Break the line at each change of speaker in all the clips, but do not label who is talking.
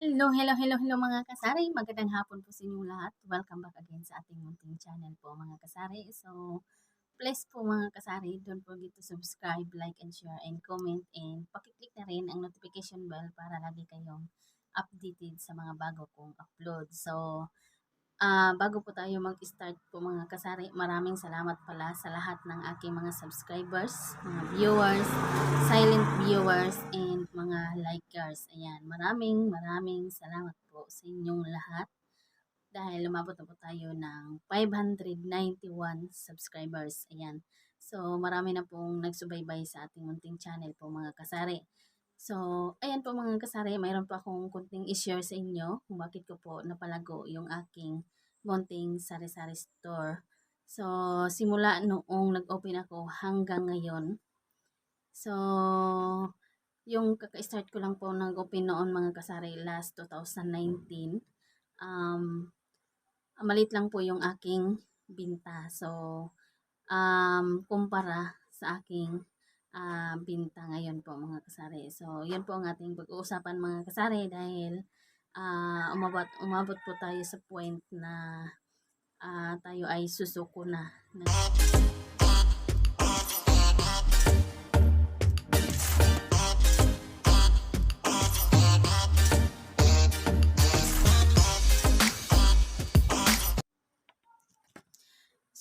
Hello, hello, hello, hello mga kasari. Magandang hapon po sa inyong lahat. Welcome back again sa ating munting channel po mga kasari. So, please po mga kasari, don't forget to subscribe, like, and share, and comment. And pakiclick na rin ang notification bell para lagi kayong updated sa mga bago kong upload. So, Ah, bago po tayo mag-start po mga kasari, maraming salamat pala sa lahat ng aking mga subscribers, mga viewers, silent viewers, and likers. Ayan, maraming maraming salamat po sa inyong lahat dahil lumabot na po tayo ng 591 subscribers. Ayan. So, marami na pong nagsubaybay sa ating munting channel po mga kasari. So, ayan po mga kasari, mayroon po akong kunting i-share sa inyo kung bakit ko po napalago yung aking munting sari-sari store. So, simula noong nag-open ako hanggang ngayon. So, yung kaka-start ko lang po nag-open noon mga kasari last 2019. Um, malit lang po yung aking binta. So, um, kumpara sa aking uh, binta ngayon po mga kasari. So, yan po ang ating pag-uusapan mga kasari dahil uh, umabot, umabot po tayo sa point na uh, tayo ay susuko na. na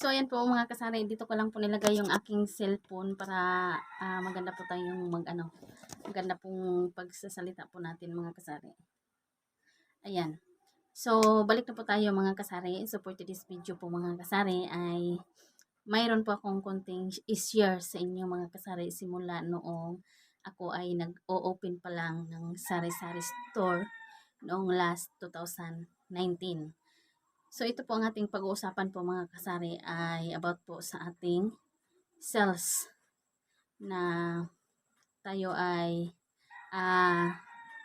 So, ayan po mga kasari, dito ko lang po nilagay yung aking cellphone para uh, maganda po tayong mag ano, maganda pong pagsasalita po natin mga kasari. Ayan. So, balik na po tayo mga kasari. So, for today's video po mga kasari ay mayroon po akong konting i-share sa inyo mga kasari simula noong ako ay nag-o-open pa lang ng sari-sari store noong last 2019. So ito po ang ating pag-uusapan po mga kasari ay about po sa ating cells na tayo ay uh,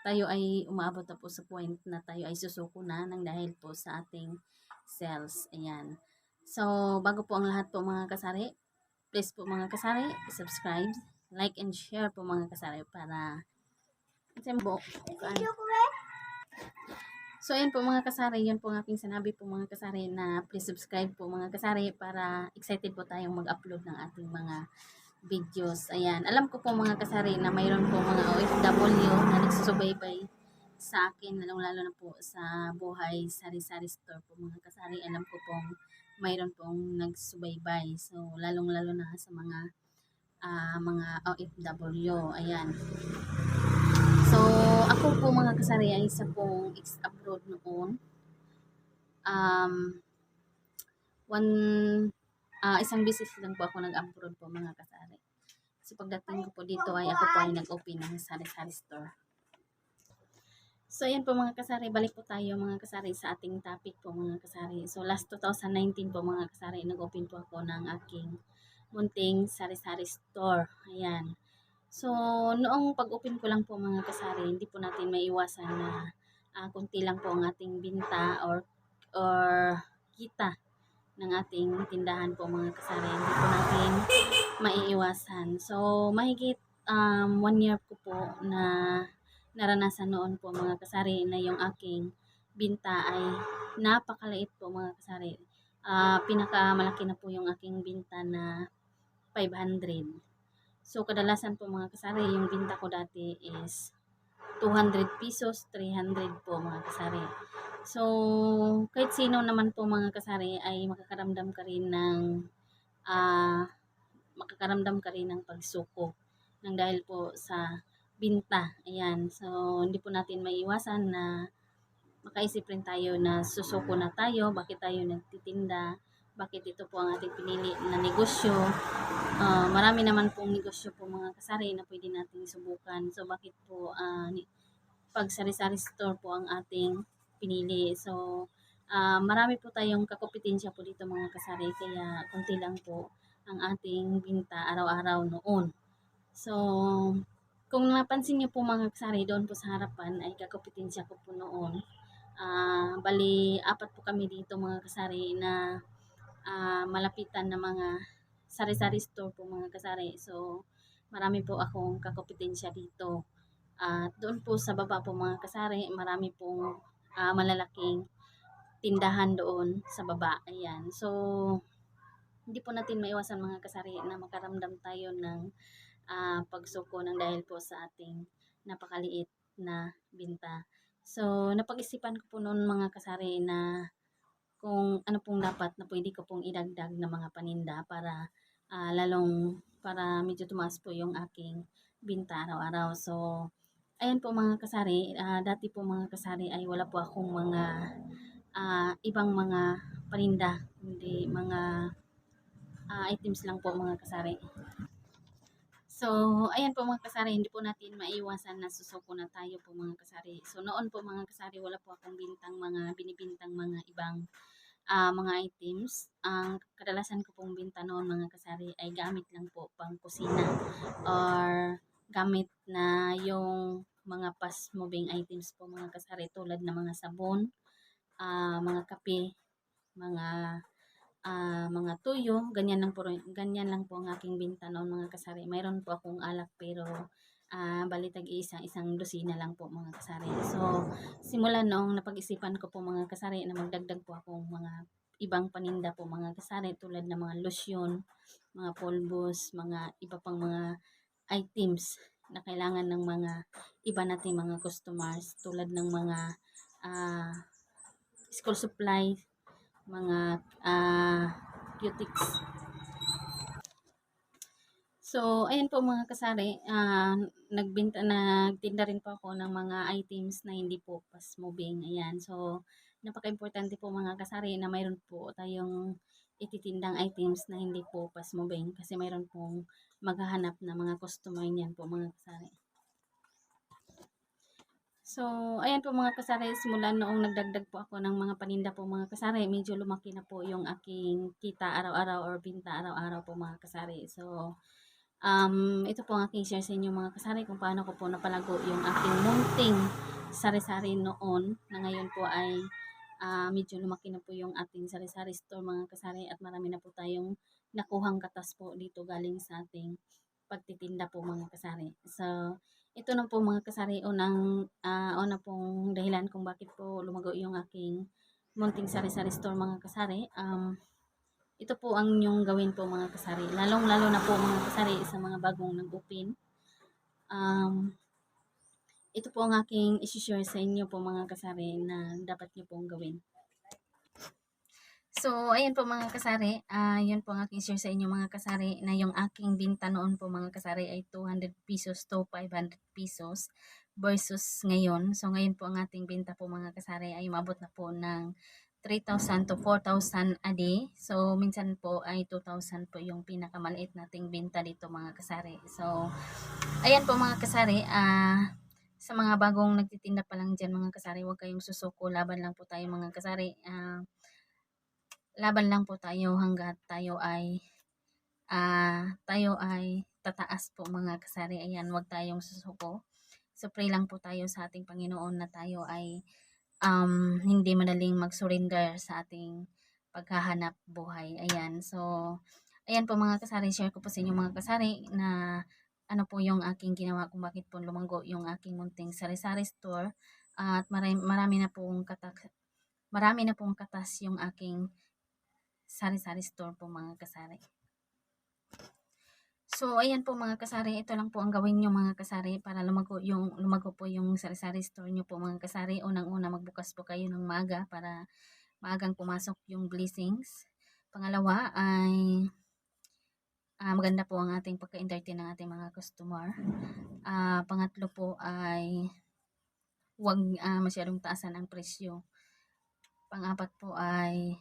tayo ay umaabot na po sa point na tayo ay susuko na ng dahil po sa ating cells. Ayan. So, bago po ang lahat po mga kasari, please po mga kasari, subscribe, like, and share po mga kasari para Sembo. So, ayan po mga kasari, yan po ang aking sinabi po mga kasari na please subscribe po mga kasari para excited po tayong mag-upload ng ating mga videos. Ayan, alam ko po mga kasari na mayroon po mga OFW na nagsusubaybay sa akin, lalong-lalo na po sa buhay sari-sari store po mga kasari. Alam ko pong mayroon pong nagsubaybay. So, lalong-lalo na sa mga uh, mga OFW. Ayan. So, ako po mga kasari ay isa pong ex-abroad noon. Um, one, uh, isang business lang po ako nag-abroad po mga kasari. So, pagdating ko po dito ay ako po ay nag-open ng sari-sari store. So, ayan po mga kasari. Balik po tayo mga kasari sa ating topic po mga kasari. So, last 2019 po mga kasari, nag-open po ako ng aking munting sari-sari store. Ayan. So, noong pag-open ko lang po mga kasari, hindi po natin maiwasan na uh, kunti lang po ang ating binta or or kita ng ating tindahan po mga kasari. Hindi po natin maiiwasan. So, mahigit um, one year ko po na naranasan noon po mga kasari na yung aking binta ay napakaliit po mga kasari. Uh, pinakamalaki na po yung aking binta na 500. So, kadalasan po mga kasari, yung binta ko dati is 200 pesos, 300 po mga kasari. So, kahit sino naman po mga kasari ay makakaramdam ka rin ng uh, makakaramdam ka rin ng pagsuko ng dahil po sa binta. Ayan. So, hindi po natin maiwasan na makaisip rin tayo na susuko na tayo, bakit tayo nagtitinda, bakit ito po ang ating pinili na negosyo. Uh, marami naman pong negosyo po mga kasari na pwede nating subukan. So, bakit po uh, pag sari-sari store po ang ating pinili. So, uh, marami po tayong kakompetensya po dito mga kasari. Kaya, konti lang po ang ating binta araw-araw noon. So, kung napansin niyo po mga kasari doon po sa harapan ay kakompetensya ko po noon. Uh, bali, apat po kami dito mga kasari na uh, malapitan na mga sari-sari store po mga kasari. So, marami po akong kakompetensya dito. At doon po sa baba po mga kasari, marami pong ah, malalaking tindahan doon sa baba. Ayan. So, hindi po natin maiwasan mga kasari na makaramdam tayo ng ah, pagsuko ng dahil po sa ating napakaliit na binta. So, napag-isipan ko po noon mga kasari na kung ano pong dapat na pwede ko pong idagdag na mga paninda para ah, lalong para medyo tumaas po yung aking binta araw-araw. So, ayan po mga kasari, ah, dati po mga kasari ay wala po akong mga ah, ibang mga paninda, hindi mga ah, items lang po mga kasari. So, ayan po mga kasari, hindi po natin maiwasan na susuko na tayo po mga kasari. So, noon po mga kasari, wala po akong bintang mga, binibintang mga ibang ah, mga items. Ang kadalasan ko pong binta noon mga kasari ay gamit lang po pang kusina or gamit na yung mga fast moving items po mga kasari tulad ng mga sabon, ah, mga kape, mga ah, mga tuyo, ganyan lang po ganyan lang po ang aking binta noon mga kasari. Mayroon po akong alak pero ah bali tag isang isang dosina lang po mga kasari. So simula noong napag-isipan ko po mga kasari na magdagdag po akong mga ibang paninda po mga kasari tulad ng mga lotion, mga polvos, mga iba pang mga items na kailangan ng mga iba nating mga customers tulad ng mga ah, school supplies, mga ah, cutics. So, ayan po mga kasari, nagbenta, nagtinda rin po ako ng mga items na hindi po fast moving. Ayan, so napaka-importante po mga kasari na mayroon po tayong ititindang items na hindi po fast moving kasi mayroon pong maghahanap na mga customer niyan po mga kasari. So, ayan po mga kasari, simula noong nagdagdag po ako ng mga paninda po mga kasari, medyo lumaki na po yung aking kita araw-araw or binta araw-araw po mga kasari. So, um, ito po ang aking share sa inyo mga kasari kung paano ko po napalago yung aking munting sari-sari noon na ngayon po ay ah, medyo lumaki na po yung ating sari-sari store mga kasari at marami na po tayong nakuhang katas po dito galing sa ating pagtitinda po mga kasari. So, ito na po mga kasari, unang, ah, una pong dahilan kung bakit po lumago yung aking munting sari-sari store mga kasari. Um, ito po ang inyong gawin po mga kasari. Lalong-lalo na po mga kasari sa mga bagong nag-open. Um, ito po ang aking isi-share sa inyo po mga kasari na dapat nyo pong gawin. So, ayan po mga kasari, ah yun po ang aking share sa inyo mga kasari na yung aking binta noon po mga kasari ay 200 pesos to 500 pesos versus ngayon. So, ngayon po ang ating binta po mga kasari ay umabot na po ng 3,000 to 4,000 a day. So, minsan po ay 2,000 po yung pinakamaliit nating binta dito mga kasari. So, ayan po mga kasari, ah sa mga bagong nagtitinda pa lang dyan mga kasari, huwag kayong susuko. Laban lang po tayo mga kasari. Ah, laban lang po tayo hanggat tayo ay ah tayo ay tataas po mga kasari. Ayan, huwag tayong susuko. So pray lang po tayo sa ating Panginoon na tayo ay um, hindi madaling mag-surrender sa ating paghahanap buhay. Ayan, so ayan po mga kasari, share ko po sa inyo mga kasari na ano po yung aking ginawa kung bakit po lumanggo yung aking munting sari-sari store at marami, marami na pong katak marami na pong katas yung aking sari-sari store po mga kasari. So, ayan po mga kasari, ito lang po ang gawin nyo mga kasari para lumago, yung, lumago po yung sari-sari store nyo po mga kasari. Unang-una magbukas po kayo ng maga para maagang pumasok yung blessings. Pangalawa ay ah, maganda po ang ating pagka-entertain ng ating mga customer. Ah, pangatlo po ay huwag ah, masyadong taasan ang presyo. Pang-apat po ay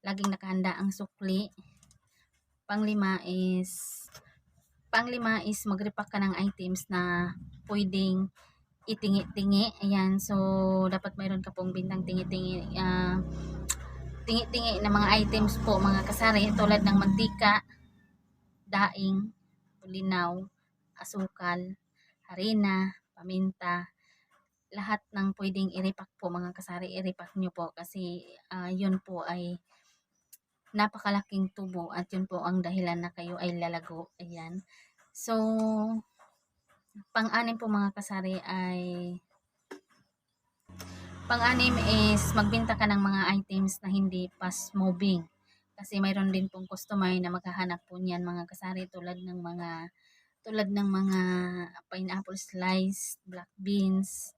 laging nakahanda ang sukli. Panglima is panglima is mag-repack ka ng items na pwedeng itingi-tingi. Ayan, so dapat mayroon ka pong bintang tingi-tingi ah, tingi-tingi na mga items po mga kasari tulad ng mantika, daing, linaw, asukal, harina, paminta, lahat ng pwedeng i-repack po mga kasari, i-repack nyo po kasi ah, yun po ay napakalaking tubo at yun po ang dahilan na kayo ay lalago. Ayan. So, Pang-anim po mga kasari ay Pang-anim is magbenta ka ng mga items na hindi fast moving. Kasi mayroon din pong customer na maghahanap po niyan mga kasari tulad ng mga tulad ng mga pineapple slice, black beans,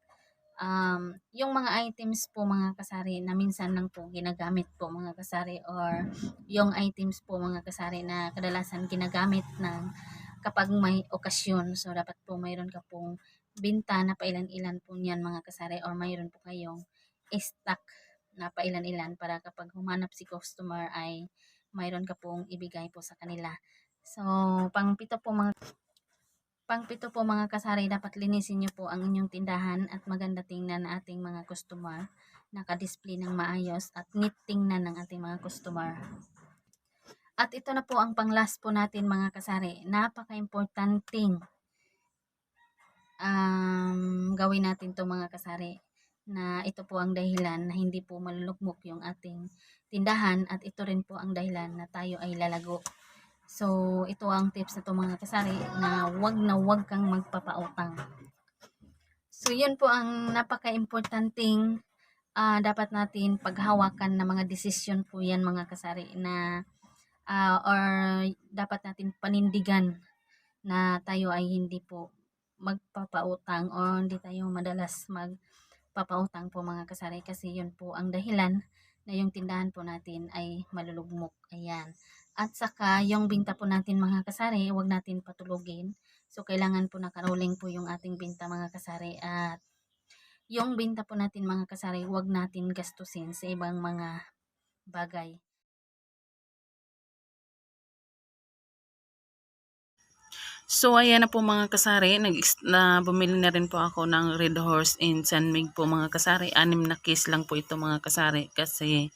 um, yung mga items po mga kasari na minsan lang po ginagamit po mga kasari or yung items po mga kasari na kadalasan ginagamit ng kapag may okasyon. So, dapat po mayroon ka pong binta na pailan-ilan po niyan mga kasari or mayroon po kayong stock na pailan-ilan para kapag humanap si customer ay mayroon ka pong ibigay po sa kanila. So, pang pito po mga pang pito po mga kasari, dapat linisin niyo po ang inyong tindahan at maganda tingnan ng ating mga customer. Naka-display ng maayos at neat tingnan ng ating mga customer. At ito na po ang pang-last po natin mga kasari. Napaka-importanting um, gawin natin to mga kasari na ito po ang dahilan na hindi po malulukmok yung ating tindahan at ito rin po ang dahilan na tayo ay lalago. So, ito ang tips na mga kasari na wag na wag kang magpapautang. So, yun po ang napaka-importanting ah, dapat natin paghawakan na mga desisyon po yan mga kasari na ah, or dapat natin panindigan na tayo ay hindi po magpapautang o hindi tayo madalas magpapautang po mga kasari kasi yun po ang dahilan na yung tindahan po natin ay malulugmok. Ayan. At saka yung binta po natin mga kasari, huwag natin patulugin. So kailangan po nakaroling po yung ating binta mga kasari at yung binta po natin mga kasari, huwag natin gastusin sa ibang mga bagay.
So, ayan na po mga kasari. Nag na bumili na rin po ako ng Red Horse in San Mig po mga kasari. Anim na case lang po ito mga kasari. Kasi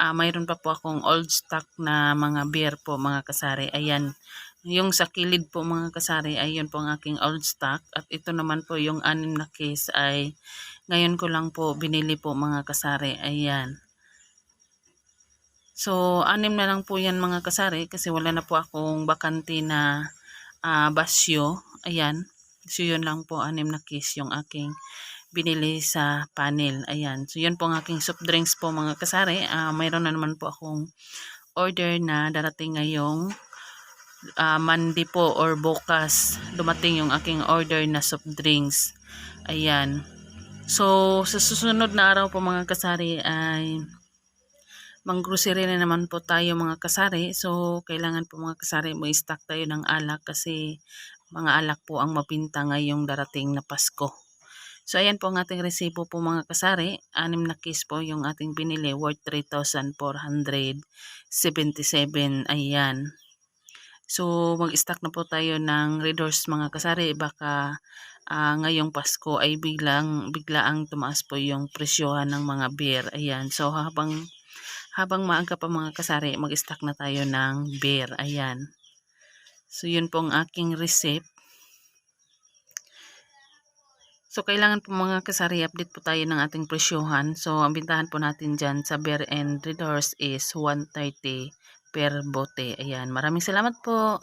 ah mayroon pa po akong old stock na mga beer po mga kasari. Ayan. Yung sa kilid po mga kasari ay yun po ang aking old stock. At ito naman po yung anim na case ay ngayon ko lang po binili po mga kasari. Ayan. So, anim na lang po yan mga kasari kasi wala na po akong bakante na uh, basyo. Ayan. So, yun lang po, anim na case yung aking binili sa panel. Ayan. So, yun po ang aking soft drinks po mga kasari. Uh, mayroon na naman po akong order na darating ngayong uh, Monday po or bukas. Dumating yung aking order na soft drinks. Ayan. So, sa susunod na araw po mga kasari ay mang-grocery na naman po tayo mga kasari. So, kailangan po mga kasari mo stock tayo ng alak kasi mga alak po ang mapinta ngayong darating na Pasko. So, ayan po ang ating resibo po mga kasari. Anim na case po yung ating binili worth 3,477. Ayan. So, mag-stock na po tayo ng Red Horse mga kasari. Baka uh, ngayong Pasko ay biglang, biglaang tumaas po yung presyohan ng mga beer. Ayan. So, habang habang maaga pa mga kasari, mag-stock na tayo ng beer. Ayan. So, yun pong aking receipt. So, kailangan po mga kasari, update po tayo ng ating presyohan. So, ang bintahan po natin dyan sa beer and red horse is 130 per bote. Ayan. Maraming salamat po.